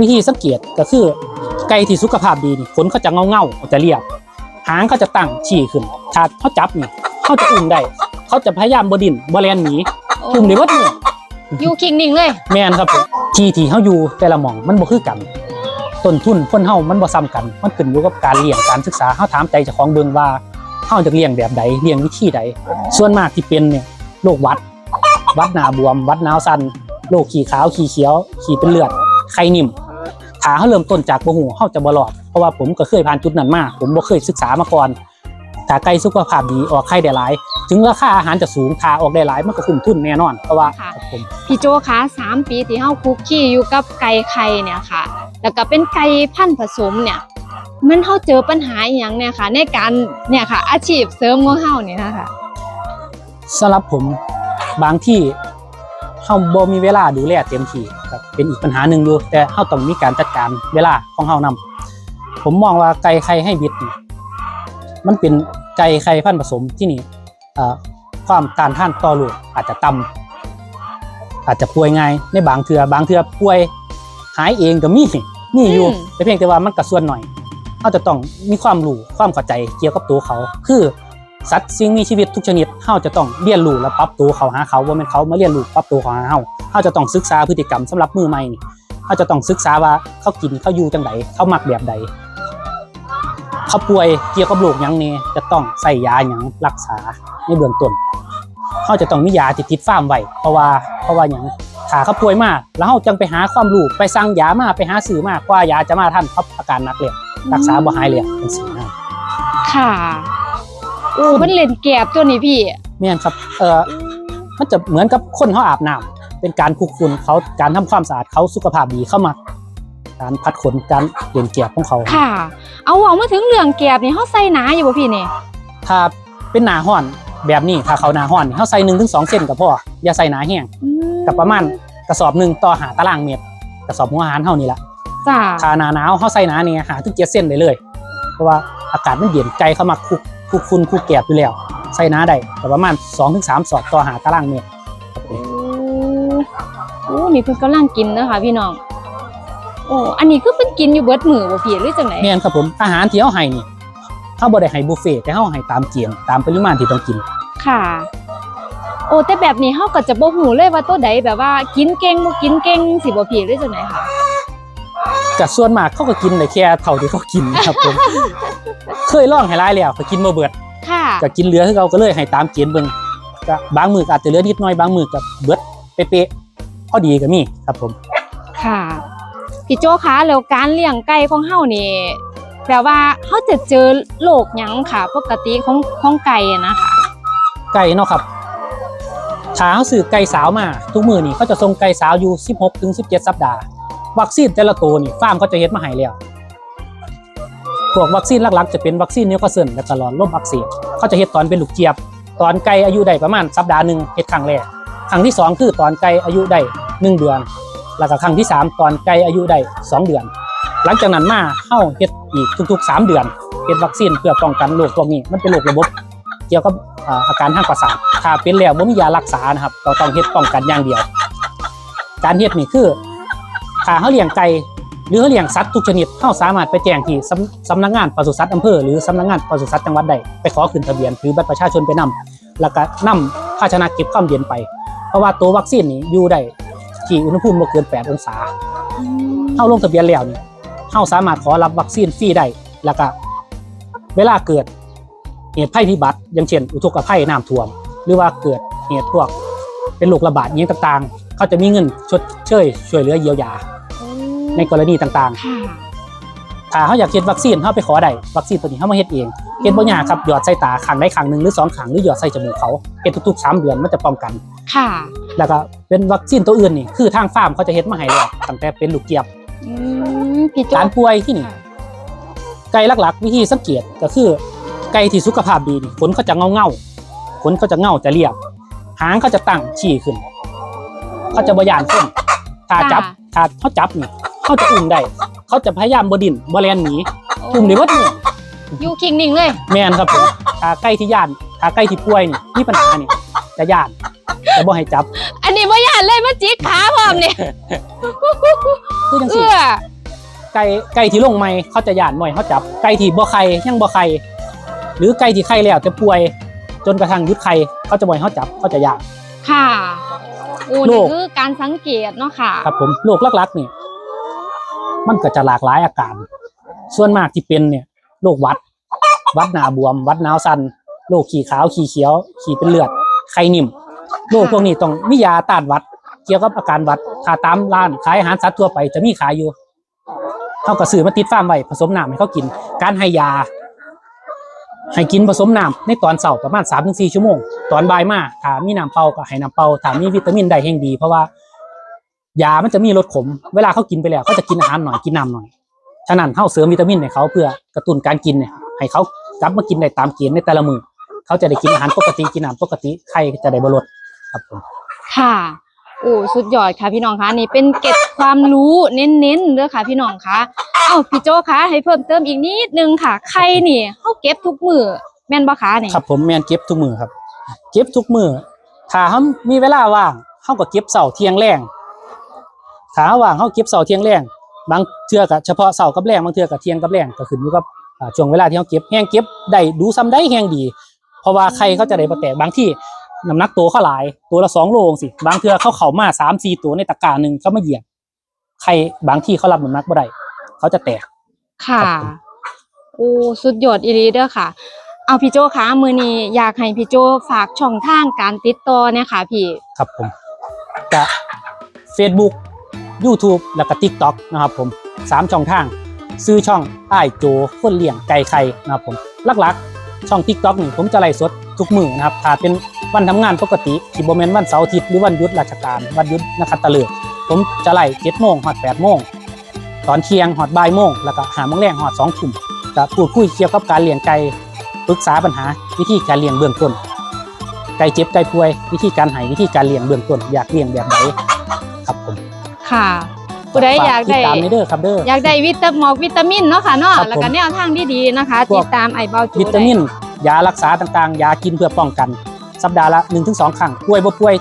วิธีสังเกตก็คือไก่ที่สุขภาพดีนี่ขนเขาจะเงาเงาๆจะเรียบ หางเขาจะตั้งชี้ขึ้นถ้าเขาจับนี่เขาจะอุ้มได้เขาจะพยายามบดินบแลนหนีอุ้มได้วัดมืออยู่คิงนิ่งเลย แม่นครับผมที่ที่เฮาอยู่แต่ละหม่องมันบ่คือกันต้นทุนคนเฮามันบ่ซ้ำกัน มันขึ้นอยู่กับการเลี้ยงการศึกษาเฮาถามใจเจ้าของเบิ่งว่าเฮาจะเลี้ยงแบบใดเลี้ยงวิธีใดส่วนมากที่เป็นเนี่ยโรคหวัดหวัดหน้าบวมหวัดหนาวสั่นโรคขี้ขาวขี้เขียว ขี้เป็นเลือดไข้นิ่มถ้าเฮาเริ่มต้นจากบ่ฮู้เฮาจะบ่รอดเพราะว่าผมก็เคยผ่านจุดนั้นมาผมบ่เคยศึกษามาก่อนถ้าไก่สุขภาพดีออกไข่ได้หลาย ถึงราคาอาหารจะสูงถ้าออกได้หลายมันก็คุ้มทุนแน่นอนเพราะว่าค่ะครับผมพี่โจคะสามปีที่เฮาคุกคีอยู่กับไก่ไข่เนี่ยค่ะ แล้วก็เป็นไก่พันธุ์ผสมเนี่ย มันเฮาเจอปัญหาอหย่างเนี่ยค่ะ ในการเนี่ยค่ะ อาชีพเสริมของเฮาเนี่ยนะคะสำหรับผมบางที่ เฮาบ่มีเวลาดูแลเต็มที่ครับเป็นอีกปัญหาหนึ่งอยู่ แต่เฮาต้องมีการจัดการเวลาของเฮานำผมมองว่าไก่ไข่ให้บิดนี่มันเป็นไก่ไข่พันธุ์ผสมที่นี่เอ่อความต้านทานต่อโรคอาจจะต่ำอาจจะป่วยง่ายในบางเทือบางเทือป่วยหายเองก็มีมีอยู่อืมแต่เพียงแต่ว่ามันก็ส่วนหน่อยเขาจะต้องมีความรู้ความเข้าใจเกี่ยวกับตัวเขา คือ สัตว์สิ่งมีชีวิตทุกชนิดเขาจะต้องเรียนรู้และปรับตัวเขาหาเขาว่าเป็นเขามาเรียนรู้ปรับตัวเขาหาเขาเขาจะต้องศึกษาพฤติกรรมสำหรับมือใหม่เขาจะต้องศึกษาว่าเขากินเขาอยู่จังไดเขามักแบบใดเขาป่วยเกี่ยวกับโรคหยังนี่จะต้องใส่ยาหยังรักษาในเบื้องต้นเขาจะต้องมียาติดติดฟาร์มไว้เพราะว่าเพราะว่าหยังถ้าเขาป่วยมาก แล้วเขาจังไปหาความรู้ไปสั่งยามาไปหาซื้อมากกว่ายาจะมาทันเขาอาการนักเลยรักษาบ่หายเลยเป็นสิ่งนั้นค่ะ มันเล่นแกบตัวนี้พี่แม่นครับ เออมันจะเหมือนกับคนเขาอาบน้ำเป็นการคุกคุนเขาการทำความสะอาดเขาสุขภาพดีเข้ามาการพัดขนการเลียนเกียบของเขาค่ะ เอาเอามาถึงเรื่องแกบนี่เฮาใส่หนาอยู่บ่พี่นี่ถ้าเป็นหนาห้อนแบบนี้ถ้าเขาหนาห้อนนี่เขาใส่หนึ่งถึงสองเซนกับพ่ออย่าใส่หนาแห้งอืกับประมาณกระสอบหนึ่งต่อหาตารางเมตรกระสอบหัวอาหารเท่านี้ละจ้าถ้าหนาหนาวเขาใส่หนาเนี่ยหาถึงเจ็ดเส้นได้เลย เพราะว่าอากาศมันเย็นไกลเข้ามาคุก คุกคุนคุกแกบอยู่แล้วใส่หนาได้แต่ประมาณสองถึงสามสอบต่อหาตารางเมตรครับผมโอ้โอ้นี่เพิ่นกำลังกินนะคะพี่น้องโอ้อันนี้คือเพิ่นกินอยู่เบิดมือบ่พี่หรือจังไดแม่นครับผมอาหารที่เฮาให้นี่เฮาบ่ได้ให้บุฟเฟ่ต์แต่เฮาให้ตามเกณฑ์ตามปริมาณที่ต้องกิน ค่ะ โอ้แต่แบบนี้เฮาก็จะบ่ฮู้เลยว่าตัวใดแบบว่ากินเก่งบ่กินเก่งสิบ่พี่หรือจังไดค่ะ ก็ส่วนมากเขาก็กินได้แค่เท่าที่เขากินนะครับผม เคยลองให้หลายแล้วก็กินบ่เบิดค่ะก็กินเหลือคือเขาก็เลยให้ตามเกณฑ์เบิ่งก็บางมื้อก็อาจจะเหลือนิดหน่อยบางมื้อก็เบิดเป๊ะๆพอดีก็มีครับผม ค่ะพี่โจคะแล้วการเลี้ยงไก่ของเฮานี่แปลว่าเฮาจะเจอโรคหยังค่ะ ปกติของของไก่อะนะคะไก่เนาะครับถ้าเขาซื้อไก่สาวมา ทุกมื้อนี่เขาจะส่งไก่สาวอยู่ 16ถึง17 สัปดาห์ วัคซีนแต่ละตัวนี่ฟาร์มเขาจะเฮ็ดมาให้แล้วพวกวัคซีนหลักๆจะเป็นวัคซีนนิวคาสเซิลและก็หลอดลมอักเสบเขาจะเฮ็ดตอนเป็นลูกเจี๊ยบ ตอนไก่อายุได้ประมาณสัปดาห์หนึ่งเฮ็ดครั้งแรกครั้งที่สองคือตอนไก่อายุได้หนึ่งเดือน แล้วก็ครั้งที่สามตอนไก่อายุได้สองเดือน หลังจากนั้นมาเข้าเฮ็ดอีกทุกๆสามเดือนเฮ็ดวัคซีนเพื่อป้องกันโรคพวกนี้มันเป็นโรคระบบเกี่ยวกับอาอาการทางประสาทถ้าเป็นแล้วบ่มียารักษานะครับก็ต้องเฮ็ดป้องกันอย่างเดียว การเฮ็ดนี่คือ ถ้าเขาเลี้ยงไก่หรือเขาเลี้ยงสัตว์ทุกชนิดเขาสามารถไปแจ้งที่สำสำนักงานปศุสัตว์อำเภอหรือสำนักงานปศุสัตว์จังหวัดใดไปขอขึ้นทะเบียนหรือบัตรประชาชนไปนำแล้วก็นำภาชนะเก็บความเย็นไป เพราะว่าตัววัคซีนนี่อยู่ได้ที่อุณหภูมิบ่เกิน 8 องศาเข้าลงทะเบียนแล้วนี่เข้าสามารถขอรับวัคซีนฟรีได้แล้วก็เวลาเกิดเหตุภัยพิบัติ อย่างเช่น อุทกภัยน้ำท่วม หรือว่าเกิดเหตุพวกเป็นโรคระบาดอย่างต่างๆ เขาจะมีเงินชดเชยช่วยเหลือเยียวยา ในกรณีต่างค่ะๆถ้าเขาอยากเฮ็ดวัคซีนเขาไปขอได้วัคซีนตัวนี้เขามาเฮ็ดเองเฮ็ดบ่ยากครับหยอดใส่ตาข้างใดข้างหนึ่งหรือสองข้างหรือหยอดใส่จมูกเขาเฮ็ดทุกๆสามเดือนมันจะป้องกันค่ะ แล้วก็เป็นวัคซีนตัวอื่นนี่คือทางฟาร์มเขาจะเฮ็ดมาให้แล้วตั้งแต่เป็นลูกเจี๊ยบอืมพี่โจการป่วยที่นี่ไก่หลักๆ วิธีสังเกตก็คือไก่ที่สุขภาพดีนี่ขนเขาจะเงาเงาๆขนเขาจะเงาจะเรียบ หางเขาจะตั้งชี้ขึ้นเขาจะบยานคนถ้าจับถ้าเขาจับนี่ เขาจะอุ้มได้เขาจะพยายามบดินบแลนหนีอุ้มได้วัดมืออยู่คิงนิ่งเลย แมนครับผมถ้าไก่ที่ย่านถ้าไก่ที่ป่วยนี่มีปัญหานี่จะย่านแต่บ่ให้จับ อันนี้บ่ย่านเลยมาจิกขาพร้อมเนี่ยคือจังเอื้ซี่อไก่ไก่ที่ลงใหม่เขาจะย่านหน่อยเขาจับ ไก่ที่บ่ไข่ยังบ่ไข่หรือไก่ที่ไข่แล้วจะป่วย จนกระทั่งหยุดไข่เขาจะบ่ให้เขาจับเขาจะย่านค่ะโอ้โรนี่คคือการสังเกตเนาะค่ะ ครับผมโรคหลักๆเนี่ย มันก็จะหลากหลายอาการ ส่วนมากที่เป็นเนี่ยโรควัด วัดหนาบวม วัดหนาวสันโรคขี้ขาวขี้เขียว ขี้เป็นเลือดไข้นิ่มโรคพวกนี้ต้องมียาต้านวัด เกี่ยวกับอาการวัดถ้าตามร้านขายอาหารสัตว์ทั่วไปจะมีขายอยู่เขาก็ซื้อมาติดฟาร์มไว้ผสมน้ำให้เขากิน การให้ยา ให้กินผสมน้ำในตอนเช้าประมาณ3าถึงสชั่วโมง ตอนบ่ายมาถ้ามีน้ำเปล่าก็ให้น้ำเปล่าถ้ามีวิตามินได้แห่งดีเพราะว่า ยามันจะมีรสขม เวลาเขากินไปแล้วเขาจะกินอาหารหน่อยกินน้ำหน่อย ฉะนั้นเขาเสริมวิตามินให้เขาเพื่อกระตุ้นการกินเนี่ยให้เขากลับมากินได้ตามเกณฑ์ในแต่ละมือเขาจะได้กินอาหารปกติกินน้ำปกติไข้จะได้บรลดครับผมค่ะโอ้สุดยอดค่ะพี่น้องคะนี่เป็นเกร็ดความรู้เน้นๆเด้อค่ะ พี่น้องคะเอ้าพี่โจคะให้เพิ่มเติมอีกนิดนึงค่ะไข่นี่เฮาเก็บทุกมื้อแม่นบ่คะนี่ครับ ผมแมนเก็บทุกมือครับ เก็บทุกมือถ้าเขามีเวลาว่างเขาก็เก็บเสาร์เที่ยงแรง ถ้าเขาว่างเขาเก็บเสาร์เที่ยงแรงบางเทื่อกับเฉพาะเสาร์กับแรงบางเทื่อกับเที่ยงกับแรงก็ขึ้นอยู่กับอ่าช่วงเวลาที่เขาเก็บแห้งเก็บได้ดูซ้ำได้แห้งดี เพราะว่าไข่เขาจะได้บ่แตกบางที่น้ำหนักตัวเขาหลาย ตัวละสองโลสิ บางเทื่อเขาเข้ามาสามสี่ตัวในตะกร้าหนึ่งเขามาเหยียบไข่บางที่เขารับน้ำหนักบ่ได้เขาจะแตก ค่ะครับผมโอ้สุดยอดอีหลีเด้อค่ะ เอาพี่โจคะมื้อนี้อยากให้พี่โจฝากช่องทางการติดต่อเนี่ยค่ะพี่ ครับผมจะ Facebook YouTube แล้วก็ TikTok นะครับผมสามช่องทาง ซื้อช่องอ้ายโจคนเลี้ยงไก่ไข่นะครับผมหลักๆ ช่อง TikTok นี่ผมจะไลฟ์สดทุกมือนะครับถ้าเป็นวันทำงานปกติที่บ่แม่นวันเสาร์อาทิตย์หรือวันหยุดราชการวันหยุดนักขัตฤกษ์ผมจะไลฟ์7โมงฮอด8โมงตอนเที่ยงฮอดบ่ายโมงแล้วก็หาโมงแรงฮอด2ทุ่มจะพูดคุยเกี่ยวกับการเลี้ยงไก่ปรึกษาปัญหาวิธีการเลี้ยงเบื้องต้นไก่เจ็บไก่ป่วย วิธีการให้วิธีการเลี้ยงเบื้องต้นอยากเลี้ยงแบบไหนครับผม ค่ะผู้ใดอยากติได้ดตามในเด้อครับเด้ออยากได้วิตามินหมอกวิตามินเนาะค่ะเนาะครับผมแล้วก็แนวทางดีๆนะคะพวติกดตามไอ้เบาจูวิตามิน ยารักษาต่างๆ ยากินเพื่อป้องกัน สัปดาห์ละ1-2ครั้งป่วยบ่ป่วย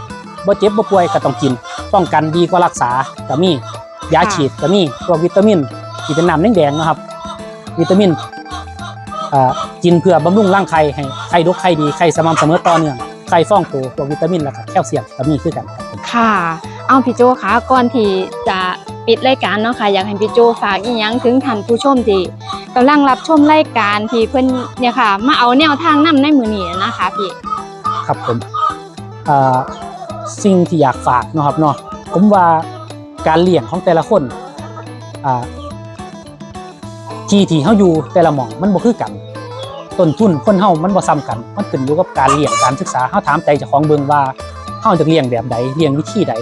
บ่เจ็บบ่ป่วยก็ต้องกิน ป้องกันดีกว่ารักษาก็มียาฉีดก็มีพวกวิตามินที่เป็นน้ำแดงๆนะครับ วิตามินอ่ากินเพื่อบำรุงร่างไข่ให้ไข่ดกไข่ดีไข่สม่ำเสมอต่อเนื่องไข่ฟองโตพวกวิตามินแล้วก็แคลเซียมก็มีคือกันครับผมค่ะ เอาพี่โจคะก่อนที่จะปิดรายการเนาะค่ะอยากให้พี่โจฝากอีหยังถึงท่านผู้ชมที่กำลังรับชมรายการที่เพิ่นเนี่ยค่ะ มาเอาแนวทางนํในมือนี้นะคะพี่ครับผมอ่าสิ่งที่อยากฝากเนาะครับเนาะผมว่าการเลี้ยงของแต่ละคนอ่าที่ที่เฮาอยู่แต่ละหม่องมันบ่คือกันต้นทุนคนเฮามันบ่ซ้ำกัน มันขึ้นอยู่กับการเลี้ยงการศึกษาเฮาถามใจเจ้าของเบิ่งว่าเฮาจะเลี้ยงแบบใดเลี้ยงวิธีใด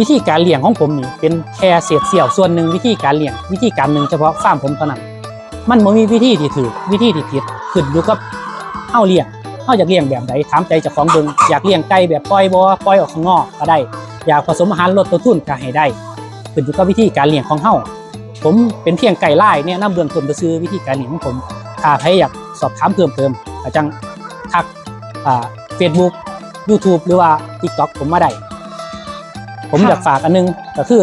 วิธีการเลี้ยงของผมนี่เป็นแค่เศษเสี้ยวส่วนหนึ่งวิธีการเลี้ยงวิธีการหนึ่งเฉพาะฟาร์มผมเท่านั้น มันบ่มีวิธีที่ถูกวิธีที่ผิดขึ้นอยู่กับเฮาเลี้ยงเขาอยากเลี้ยงแบบใดถามใจเจ้าของเบิ่งอยากเลี้ยงไก่แบบปล่อยบ่ปล่อยออกข้างนอกก็ได้ อยากผสมอาหารลดต้นทุนก็ให้ได้ขึ้นอยู่กับวิธีการเลี้ยงของเฮาผมเป็นเพียงไก่ไล่เนี่ยนํเบื้องต้นซื่อวิธีการเลี้ยงของผมถ้าใครอยากสอบถามเพิ่มเติมก็จังทักอ่า Facebook YouTube หรือว่า TikTok ผมมาได้ ผมค่ะอยากฝากอันนึงก็คือ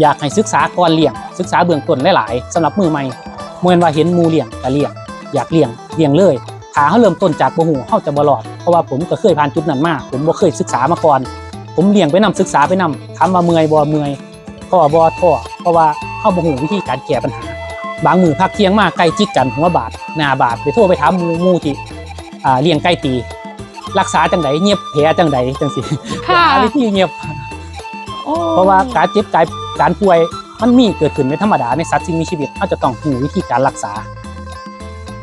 อยากให้ศึกษาก่อนเลี้ยง ศึกษาเบื้องต้นหลายๆสำหรับมือใหม่เมื่อว่าเห็นหมูเลี้ยงก็เลี้ยง อยากเลี้ยงเลี้ยงเลยถ้าเขาเริ่มต้นจากบ่หูเขาจะบ่รอดเพราะว่าผมก็เคยผ่านจุดนั้นมาผมบ่เคยศึกษามาก่อน ผมเลี้ยงไปนํศึกษาไปนํถามว่าเมื่อยบ่เมื่อยท้อบ่ท้อเพราะว่าเฮาบ่ฮู้วิธีการแก้ปัญหา บางมือพักเที่ยงมาไก่จิกกันหัวบาดหน้าบาดไปโทรไปถามหมู่หมู่ที่อ่าเลี้ยงไก่ตี รักษาจังไดเงียบแผลจังไดจังซี่ค่ะ หาวิธีเงียบ โอ้เพราะว่าการเจ็บกายการป่วยมันมีเกิดขึ้นเป็นธรรมดาในสัตว์สิ่งมีชีวิตเขาจะต้องรู้วิธีการรักษา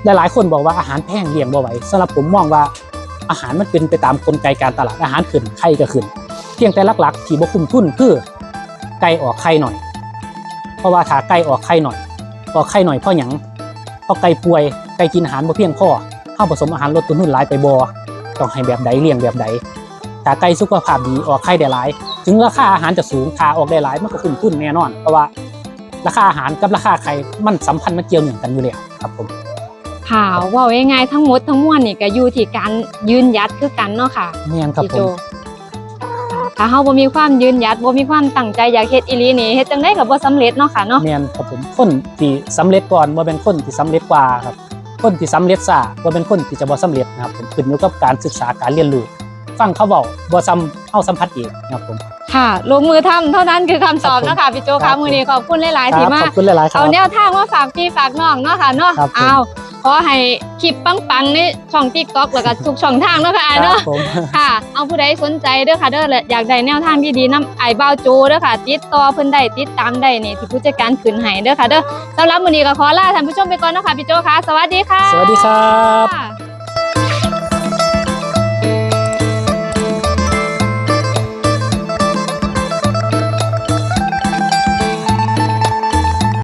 หลายๆคนบอกว่าอาหารแพงเลี้ยงบ่ไหวสำหรับผมมองว่าอาหารมันเป็นไปตามกลไกการตลาดอาหารขึ้นไข่ก็ขึ้น เพียงแต่หลักๆที่บ่คุ้มทุนคือไก่ออกไข่หน่อย เพราะว่าถ้าไก่ออกไข่หน่อย ออกไข่หน่อยเพราะหยังเพราะไก่ป่วยไก่กินอาหารบ่เพียงพอเฮาผสมอาหารลดต้นทุนหลายไปบ่ ต้องให้แบบใดเลี้ยงแบบใดถ้าไก่สุขภาพดีออกไข่ได้หลาย ถึงราคาอาหารจะสูงค่าออกได้หลายมันก็คุ้มทุนแน่นอน เพราะว่าราคาอาหารกับราคาไข่มันสัมพันธ์มันเกี่ยวเนื่องกันอยู่แล้วครับผมค่ะเว่าง่ายๆทั้งหมดทั้งมวลนี่ก็อยู่ที่การยืนหยัดคือกันเนาะค่ะแม่นครับพี่ผโจมถ้าเฮาบ่มีความยืนหยัดบ่มีความตั้งใจอยากเฮ็ดอีหลีนี่เฮ็ดจังไดก็บ่สำเร็จเนาะค่ะเนาะแม่นครับผมคนที่สำเร็จก่อนบ่เป็นคนที่สำเร็จกว่าครับ คนที่สำเร็จช้าบ่เป็นคนที่จะบ่สำเร็จนะครับผมขึ้นอยู่กับการศึกษาการเรียนรู้ฟังเขาเว้าบ่ซ้ำเฮาสัมผัสเองนะครับผมค่ะลงมือทำเท่านั้นคือคำตอบเนาะค่ะพี่โจครัค่ะบมื้อนี้ขอบคุณหลายๆคที่รับมาขอบคุณหลายๆครัเอาบแนวทางมาฝากพี่ฝากน้องเนาะค่ะเนาะครับผมเอา ขอให้คลิปปังๆในช่อง TikTok แล้วก็ทุกช่องทางเนาะค่ะอ้ายครัเนาะบผม ค่ะ เอาผู้ใดสนใจเด้อค่ะเด้อและอยากได้แนวทางดีๆนำไอ้ายบ่าวโจเด้อค่ะ ติดต่อเพิ่นได้ติดตามได้นี่ที่ผู้จัดการขึ้นให้เด้อค่ะเด้อสำหรับมื้อนี้ก็ขอลาท่านผู้ชมไปก่อนเนาะค่ะพี่โจค่ะ สวัสดีค่ะสวัสดีครับค่ะ